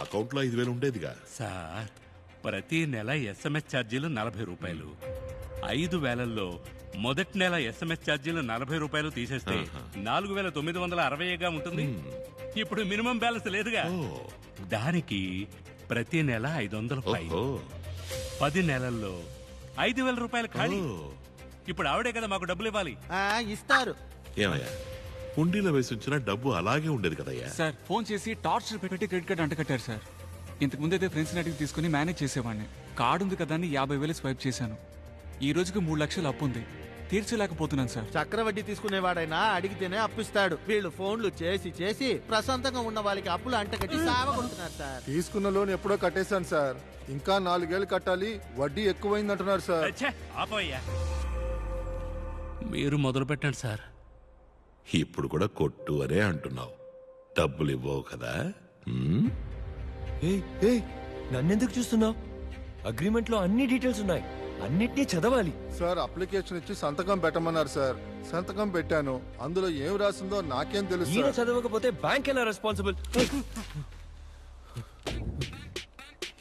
అకౌంట్లో ఐదు వేలు ఉండేదిగా. సార్ ప్రతి నెల ఎస్ఎంఎస్ ఛార్జీలు నలభై రూపాయలు. ఐదు వేలల్లో మొదటి నెల ఎస్ఎంఎస్ ఛార్జీలు నలభై రూపాయలు తీసేస్తే నాలుగు వేల తొమ్మిది వందల అరవైగా ఉంటుంది. ఇప్పుడు మినిమం బ్యాలెన్స్ లేదుగా. ఓ. దానికి ప్రతి నెల ఐదు వందల ఓహో. పది నెలల్లో ఐదు వేల రూపాయలు ఖాళీ. ఇప్పుడు ఆవిడే కదా మాకు డబ్బులు ఇవ్వాలి. ఆ, ఇస్తారు. ఏమయ్యా? హుండీలో వేసి ఉంచిన డబ్బు అలాగే ఉండేది కదయ్యా. సార్ ఫోన్ చేసి టార్చర్ పెట్టి క్రెడిట్ కార్డ్ అంటకట్టారు సార్. ఇంతకు ముందైతే ఫ్రెండ్స్ అడిగి తీసుకుని మేనేజ్ చేసేవాడిని. కార్డు ఉంది కదా అని యాభై వేలు స్వైప్ చేశాను. ఈ రోజుకి మూడు లక్షలు అప్పు ఉంది. తీర్చలేకపోతున్నాను సార్. చక్రవడ్డీ తీసుకునేవాడైనా అడిగితేనే అప్పిస్తాడు. వీళ్ళు ఫోన్లు చేసి చేసి ప్రశాంతంగా ఉన్న వాళ్ళకి అప్పులు అంటగట్టి సావగొడుతున్నారు సార్. తీసుకున్న లోన్ ఎప్పుడో కట్టేశాను సార్. ఇంకా నాలుగేళ్ళు కట్టాలి. వడ్డీ ఎక్కువైంది అంటున్నారు సార్ మీరు మొదలు పెట్టండి సార్. ఇప్పుడు కూడా కొట్టు అనే అంటున్నావు. డబ్బులు ఇవ్వవు కదా నన్నెందుకు చూస్తున్నావు? అగ్రిమెంట్లో అన్ని డీటెయిల్స్ ఉన్నాయి. అన్నిటినీ చదవాలి. సార్ అప్లికేషన్ ఇచ్చి సంతకం పెట్టమన్నారు సార్. సంతకం పెట్టాను. అందులో ఏం రాసిందో నాకేం తెలుసు ఈయన. చదవకపోతే బ్యాంక్ ఎలా రెస్పాన్సిబుల్?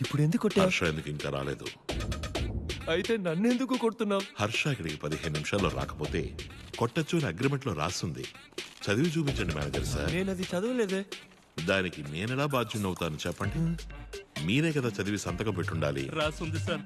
ఇప్పుడు ఎందుకు ఎందుకు ఇంకా రాలేదు? అయితే నన్నెందుకు కొడుతున్నావు? హర్ష ఇక్కడికి పదిహేను నిమిషాల్లో రాకపోతే కొట్టచ్చు అని అగ్రిమెంట్లో రాస్తుంది. చదివి చూపించండి మేనేజర్ సార్. నేను అది చదవలేదే. దానికి నేనెలా బాధ్యునవుతాను చెప్పండి? మీరే కదా చదివి సంతకం పెట్టుండాలి. రాసుంది సార్.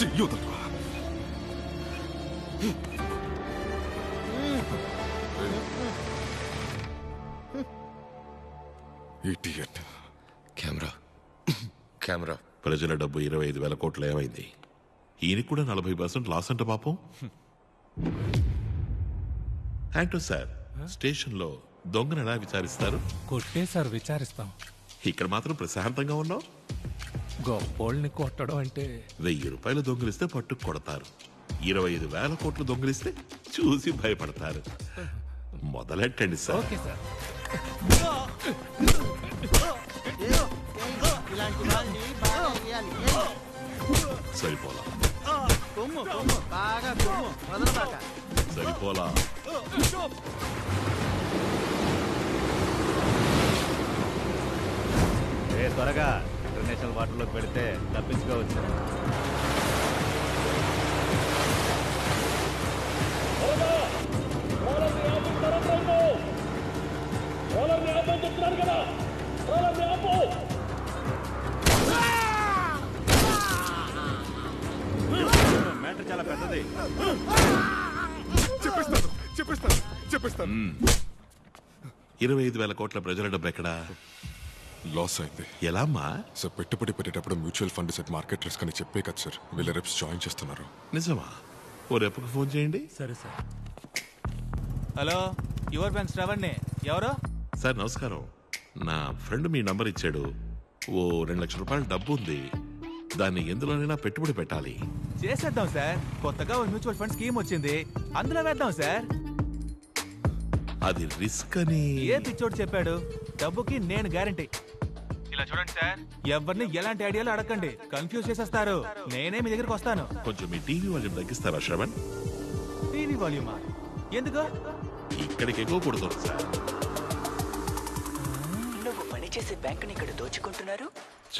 Idiot camera. కెమెరా. ప్రజల డబ్బు ఇరవై ఐదు వేల కోట్లు ఏమైంది? ఈయనకి కూడా నలభై పర్సెంట్ లాస్ అంట పాపం. యాంటో సార్ స్టేషన్లో దొంగను ఎలా విచారిస్తారు? కొట్టే సార్ విచారిస్తాం. ఇక్కడ మాత్రం ప్రశాంతంగా ఉన్నావు. గొప్పోళ్ళని కొట్టడం అంటే వెయ్యి రూపాయలు దొంగిలిస్తే పట్టు కొడతారు. ఇరవై ఐదు వేల కోట్లు దొంగిలిస్తే చూసి భయపడతారు. మొదలెట్టండి సార్. Okay sir. ఇలాంటి వాళ్ళని బాగా సరిపోలా? కొమ్ము కొమ్ము బాగా కొమ్ము వదలబాక సరిపోలా? ఏ త్వరగా. వాటర్లోకి పెడితే తప్పించుకోవచ్చు. మ్యాటర్ చాలా పెద్దది. చెప్పేస్తాను చెప్పేస్తాను చెప్పేస్తాను. ఇరవై ఐదు వేల కోట్ల ప్రజల డబ్బు ఎక్కడా? లాస్ అయింది. ఎలా అమ్మా సార్ పెట్టుబడి పెట్టేటప్పుడు mutual fund set market risk అని చెప్పే కదా సార్ వీళ్ళ రెప్స్ జాయిన్ చేస్తున్నారు. నిజమా? ఓ రెప్పకు ఫోన్ చేయండి. సరే సార్. హలో యువర్ బ్యాంక్ శ్రవణ్ణి ఎవరు? సార్ నమస్కారం. నా ఫ్రెండ్ మీ నంబర్ ఇచ్చాడు. ఓ రెండు లక్షల రూపాయల డబ్బు ఉంది. దాన్ని ఎందులోనైనా పెట్టుబడి పెట్టాలి. చేసేద్దాం సార్. కొత్తగా ఒక మ్యూచువల్ ఫండ్ స్కీమ్ వచ్చింది. అందులో వేద్దాం సార్. అది రిస్క్ అని ఏ పిచ్చోడు చెప్పాడు? డబ్బుకి నేను గ్యారంటీ ఇలా చూడండి సార్. ఎవరిని ఎలాంటి ఐడియాలు అడగండి కన్ఫ్యూజ్ చేసేస్తారు. నేనే మీ దగ్గరికి వస్తాను. కొంచెం మీ టీవీ వాల్యూమ్ తగ్గిస్తారా శ్రవణ్? టీవీ వాల్యూమా? ఎందుకు? ఇక్కడికి ఎక్కువ కొడుతుంది సార్. నువ్వు పనిచేసే బ్యాంకుని ఇక్కడ దోచుకుంటున్నారు?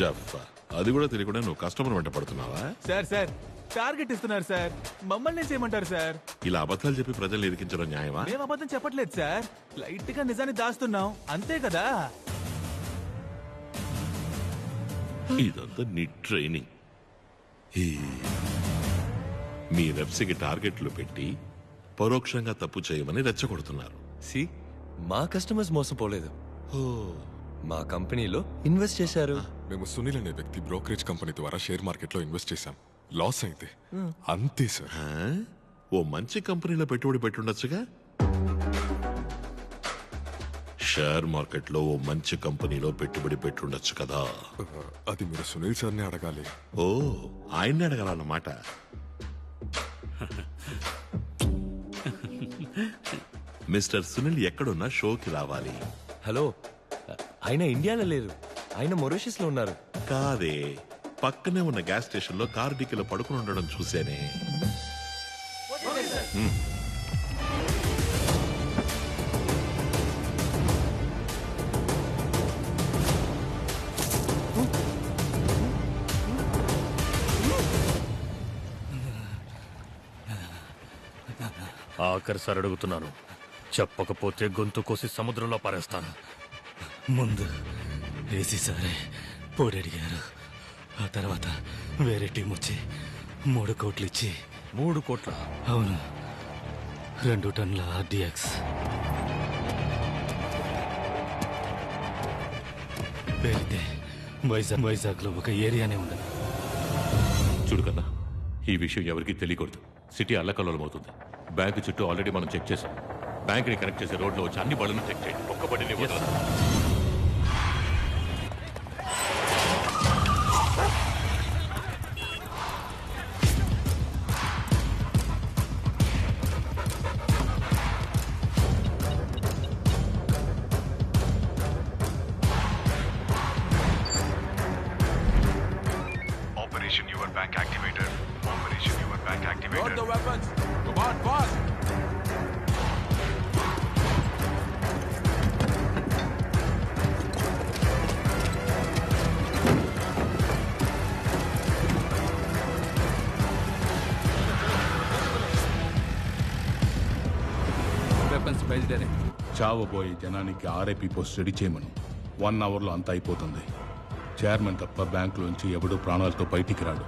చెప్ప అది కూడా తెలియకుండా నువ్వు కస్టమర్ వెంట పడుతున్నావా? Sir sir. టార్గెట్ ఇస్తున్నారు సార్. మమ్మల్ని చేయమంటారు సార్. ఇలా అబద్ధాలు చెప్పి ప్రజల్ని ఇరికించడం న్యాయమా? మేము అబద్ధం చెప్పట్లేదు సార్. లైట్గా నిజాన్ని దాస్తున్నాం. అంతే కదా? ఇదంతా నీ ట్రైనింగ్. ఈ మీ వెబ్సైట్ టార్గెట్లు పెట్టి పరోక్షంగా తప్పు చేయమని రెచ్చగొడుతున్నారు. సి మా కస్టమర్స్ మోసపోలేదు ఓ. మా కంపెనీలో ఇన్వెస్ట్ చేశారు. మేము సునీల్ అనే వ్యక్తి బ్రోకరేజ్ కంపెనీ ద్వారా షేర్ మార్కెట్లో ఇన్వెస్ట్ చేశాం. లాస్ అయింది అంతే సార్. ఆ? ఓ మంచి కంపెనీలో పెట్టుబడి పెట్టుండొచ్చుగా షేర్ మార్కెట్లో ఓ మంచి కంపెనీలో పెట్టుబడి పెట్టుండొచ్చు కదా. అది మీరు సునీల్ సార్ని అడగాలి. ఓ ఆయన్ని అడగాలన్నమాట. మిస్టర్ సునీల్ ఎక్కడున్నా షోకి రావాలి. హలో ఆయన ఇండియాలో లేరు. ఆయన మొరిషియస్లో ఉన్నారు. కాదే పక్కనే ఉన్న గ్యాస్ స్టేషన్లో కారు డిక్కీలో పడుకుని ఉండడం చూసేనే హ్మ్. ఆఖరి సార్ అడుగుతున్నాను. చెప్పకపోతే గొంతు కోసి సముద్రంలో పారేస్తాను. ముందు ఏసీ సారే పోటీ అడిగారు. ఆ తర్వాత వేరే టీం వచ్చి మూడు కోట్లు ఇచ్చి మూడు కోట్ల? అవును. రెండు టన్నుల ఆర్డిఎక్స్. పేరితే వైజాగ్ వైజాగ్లో ఒక ఏరియానే ఉండదు. చూడు కన్నా ఈ విషయం ఎవరికీ తెలియకూడదు. సిటీ అల్లకల్లోలం అవుతుంది బ్యాంకు చుట్టూ ఆల్రెడీ మనం చెక్ చేసాం. బ్యాంకుని కనెక్ట్ చేసే రోడ్లో వచ్చి అన్ని బళ్ళను చెక్ చేయండి. ఒక్క బండిని చావబోయే జనానికి ఆర్ఐపి పోస్ట్ రెడీ చేయమను. వన్ అవర్లో అంతా అయిపోతుంది. చైర్మన్ తప్ప బ్యాంకులోంచి ఎవడూ ప్రాణాలతో బయటికి రాడు.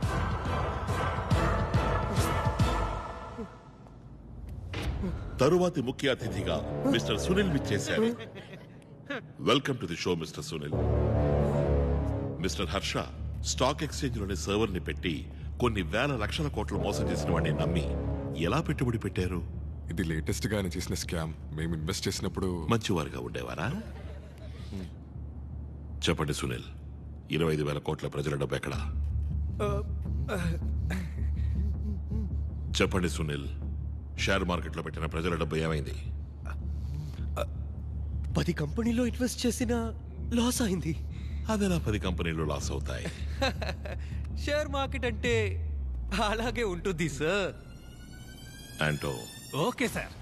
తరువాతి ముఖ్య అతిథిగా మిస్టర్ సునీల్ విచ్చేశారు. Welcome to the show mister Sunil mister Harsha stock ఎక్స్చేంజ్లోని సర్వర్ని పెట్టి కొన్ని వేల లక్షల కోట్లు మోసం చేసిన వాడిని నమ్మి ఎలా పెట్టుబడి పెట్టారు? ఇది లేటెస్ట్గా ఆయన చేసిన స్కామ్. మేము ఇన్వెస్ట్ చేసినప్పుడు మంచివారుగా ఉండేవారా? చెప్పండి సునీల్. ఇరవై ఐదు వేల కోట్ల ప్రజల డబ్బు ఎక్కడా? చెప్పండి సునీల్. షేర్ మార్కెట్లో పెట్టిన ప్రజల డబ్బు ఏమైంది? పది కంపెనీలో ఇన్వెస్ట్ చేసిన లాస్ అయింది. అదెలా పది కంపెనీలు లాస్ అవుతాయి? షేర్ మార్కెట్ అంటే అలాగే ఉంటుంది సార్. అంటో okay sir.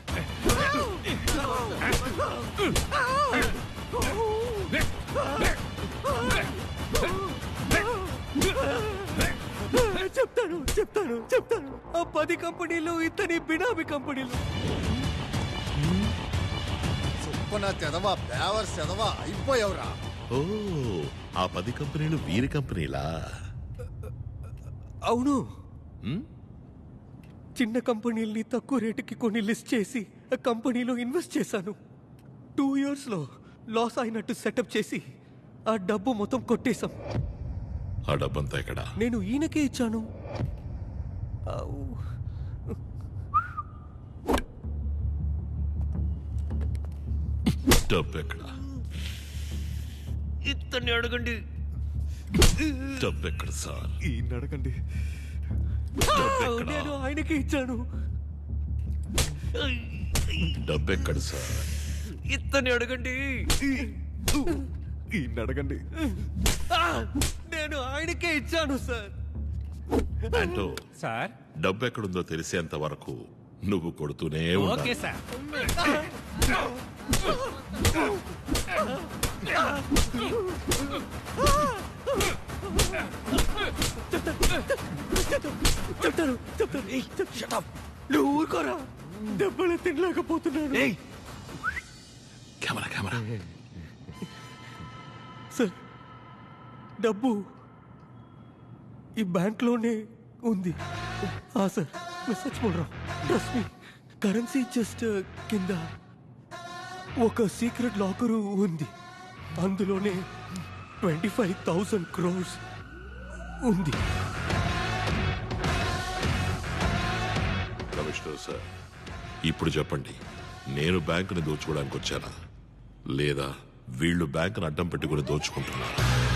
చెప్తాను చెప్తాను చెప్తాను. ఆ పది కంపెనీలు ఇతని బినామీ కంపెనీలు. చొప్పున తెదవా బేవర్ సెదవా అయిపోయావురా. ఓ ఆ పది కంపెనీలు వీరి కంపెనీలా? అవును. హ్మ్? చిన్న కంపెనీల్ని తక్కువ రేటుకి కొన్ని లిస్ట్ చేసి ఆ కంపెనీలో ఇన్వెస్ట్ చేశాను. టూ ఇయర్స్లో లాస్ అయినట్టు సెటప్ చేసి ఆ డబ్బు మొత్తం కొట్టేశాం. ఆ డబ్బంతా ఎక్కడా? నేను ఈయనకే ఇచ్చాను. ఆవ్. డబ్బు ఎక్కడా? ఇతన్ని అడగండి. డబ్బు ఎక్కడ సార్? ఈయన అడగండి. నేను ఆయనకే ఇచ్చాను డబ్బు ఎక్కడ సార్ ఇతన్ని అడగండి ఈయన అడగండి నేను ఆయనకే ఇచ్చాను సార్ అంటో సార్ డబ్బు ఎక్కడుందో తెలిసేంత వరకు నువ్వు కొడుతూనే ఓకే సార్ చెప్తాను చెప్తాను నువ్వు ఊరుకోరా. దెబ్బలు తినలేకపోతున్నాను. Camera camera. సార్ డబ్బు ఈ బ్యాంక్లోనే ఉంది. ఆ సార్ మెసేజ్ పోడరా ట్రస్ట్ మీ కరెన్సీ జస్ట్ కింద ఒక సీక్రెట్ లాకరు ఉంది. అందులోనే ట్వంటీ ఫైవ్ థౌసండ్ క్రోర్స్ ఉంది. కమిషనర్ సార్ ఇప్పుడు చెప్పండి. నేను బ్యాంకుని దోచుకోవడానికి వచ్చానా? లేదా వీళ్ళు బ్యాంకును అడ్డం పెట్టుకుని దోచుకుంటున్నారా?